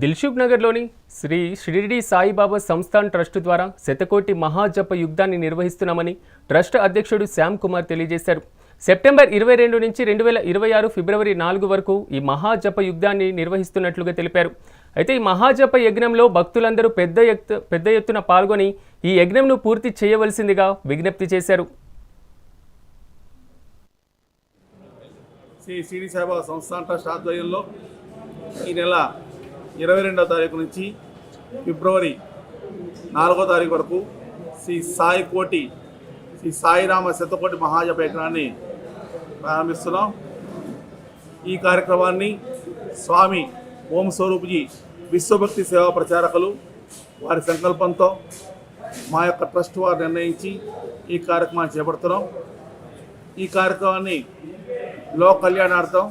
దిల్షుక్ నగర్లోని శ్రీ షిరిడి సాయిబాబా సంస్థాన్ ట్రస్ట్ ద్వారా శతకోటి మహాజప యుద్ధాన్ని నిర్వహిస్తున్నామని ట్రస్ట్ అధ్యక్షుడు శ్యామ్ కుమార్ తెలియజేశారు. సెప్టెంబర్ ఇరవై రెండు నుంచి రెండు వేల ఇరవై ఆరు ఫిబ్రవరి నాలుగు వరకు ఈ మహాజప యుద్ధాన్ని నిర్వహిస్తున్నట్లుగా తెలిపారు. అయితే ఈ మహాజప యజ్ఞంలో భక్తులందరూ పెద్ద ఎత్తు పెద్ద ఎత్తున పాల్గొని ఈ యజ్ఞంను పూర్తి చేయవలసిందిగా విజ్ఞప్తి చేశారు. శ్రీ సాయిబాబా ట్రస్ట్ ఆధ్వర్యంలో ఈ నెల ఇరవై రెండవ తారీఖు నుంచి ఫిబ్రవరి నాలుగో తారీఖు వరకు శ్రీ సాయి కోటి శ్రీ సాయిరామ శతకోటి మహాజప యజ్ఞాన్ని ప్రారంభిస్తున్నాం. ఈ కార్యక్రమాన్ని స్వామి ఓం స్వరూపుజీ విశ్వభక్తి సేవా ప్రచారకులు వారి సంకల్పంతో మా యొక్క ట్రస్ట్ వారు నిర్ణయించి ఈ కార్యక్రమాన్ని చేపడుతున్నాం. ఈ కార్యక్రమాన్ని లోక కళ్యాణార్థం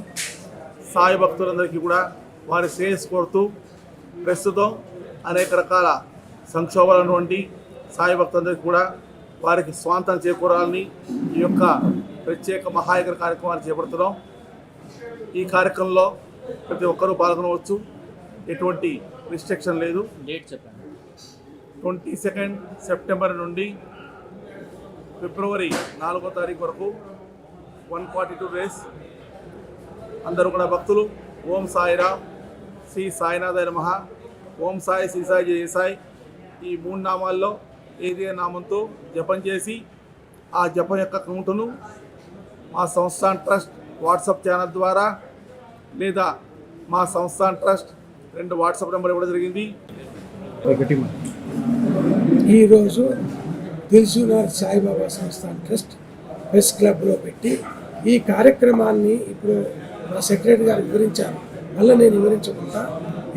సాయి భక్తులందరికీ కూడా వారి శ్రేయస్సు కోరుతూ ప్రస్తుతం అనేక రకాల సంక్షోభాలటువంటి సాయి భక్తులందరికీ కూడా వారికి స్వాంతం చేకూరాలని ఈ యొక్క ప్రత్యేక మహాయజ్ఞ కార్యక్రమాన్ని చేపడుతున్నాం. ఈ కార్యక్రమంలో ప్రతి ఒక్కరూ పాల్గొనవచ్చు. ఎటువంటి రిస్ట్రిక్షన్ లేదు. డేట్ చెప్పండి. ట్వంటీ సెకండ్ సెప్టెంబర్ నుండి ఫిబ్రవరి నాలుగో తారీఖు వరకు వన్ ఫార్టీ టూ డేస్ అందరూ కూడా భక్తులు. ఓం సాయిరామ్. శ్రీ సాయినాథ నమః. ఓం సాయి శ్రీ సాయి జయ సాయి. ఈ మూడు నామాల్లో ఏదైనా నామంతో జపం చేసి ఆ జపం యొక్క కౌంటును మా సంస్థాన్ ట్రస్ట్ వాట్సాప్ ఛానల్ ద్వారా లేదా మా సంస్థాన్ ట్రస్ట్ రెండు వాట్సాప్ నెంబర్ ఇవ్వడం జరిగింది. ఈరోజు దిల్సునార్ సాయిబాబా సంస్థాన్ ట్రస్ట్ ప్రెస్ క్లబ్లో పెట్టి ఈ కార్యక్రమాన్ని ఇప్పుడు మా సెక్రటరీ గారు వివరించారు. మళ్ళీ నేను వివరించకుండా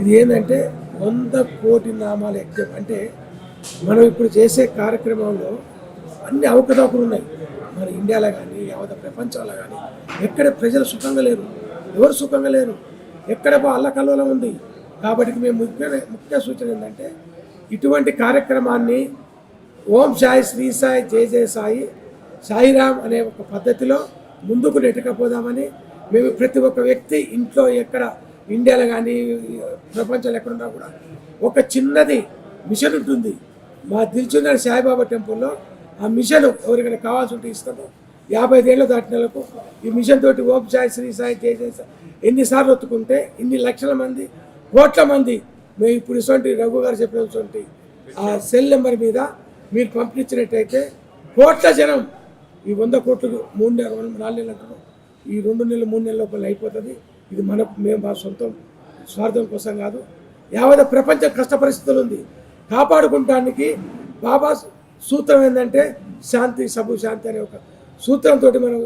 ఇది ఏంటంటే వంద కోటి నామాల యజ్ఞం. అంటే మనం ఇప్పుడు చేసే కార్యక్రమంలో అన్ని అవకతవకలు ఉన్నాయి. మన ఇండియాలో కానీ యావత ప్రపంచంలో కానీ ఎక్కడ ప్రజలు సుఖంగా లేరు? ఎవరు సుఖంగా లేరు? ఎక్కడ అల్లకల్లోలం ఉంది? కాబట్టి మేము ముఖ్య ముఖ్య సూచన ఏంటంటే ఇటువంటి కార్యక్రమాన్ని ఓం సాయి శ్రీ సాయి జయ జయ సాయి సాయిరామ్ అనే ఒక పద్ధతిలో ముందుకు నెట్టకపోదామని మేము ప్రతి ఒక్క వ్యక్తి ఇంట్లో ఎక్కడ ఇండియాలో కానీ ప్రపంచంలో ఎక్కడున్నా కూడా ఒక చిన్నది మిషన్ ఉంటుంది. మా దిల్చున్న సాయిబాబా టెంపుల్లో ఆ మిషన్ ఎవరికైనా కావాల్సి ఉంటే ఇస్తాము. యాభై ఏళ్ళు దాటినలకు ఈ మిషన్ తోటి ఓం సాయి శ్రీ సాయి జయ సాయి ఎన్నిసార్లు ఒత్తుకుంటే ఇన్ని లక్షల మంది కోట్ల మంది మేము ఇప్పుడు ఇటువంటి రఘు గారు చెప్పినటువంటి ఆ సెల్ నెంబర్ మీద మీరు పంపించినట్టయితే కోట్ల జనం ఈ వంద కోట్లు మూడు నెలలు నాలుగు నెలలు అంటున్నాం ఈ రెండు నెలలు మూడు నెలల లోపల అయిపోతుంది. ఇది మనకు మేము మా సొంతం స్వార్థం కోసం కాదు. యావత్ ప్రపంచం కష్ట పరిస్థితులు ఉంది. కాపాడుకుంటానికి బాబా సూత్రం ఏంటంటే శాంతి సబు శాంతి అనే ఒక సూత్రంతో మనం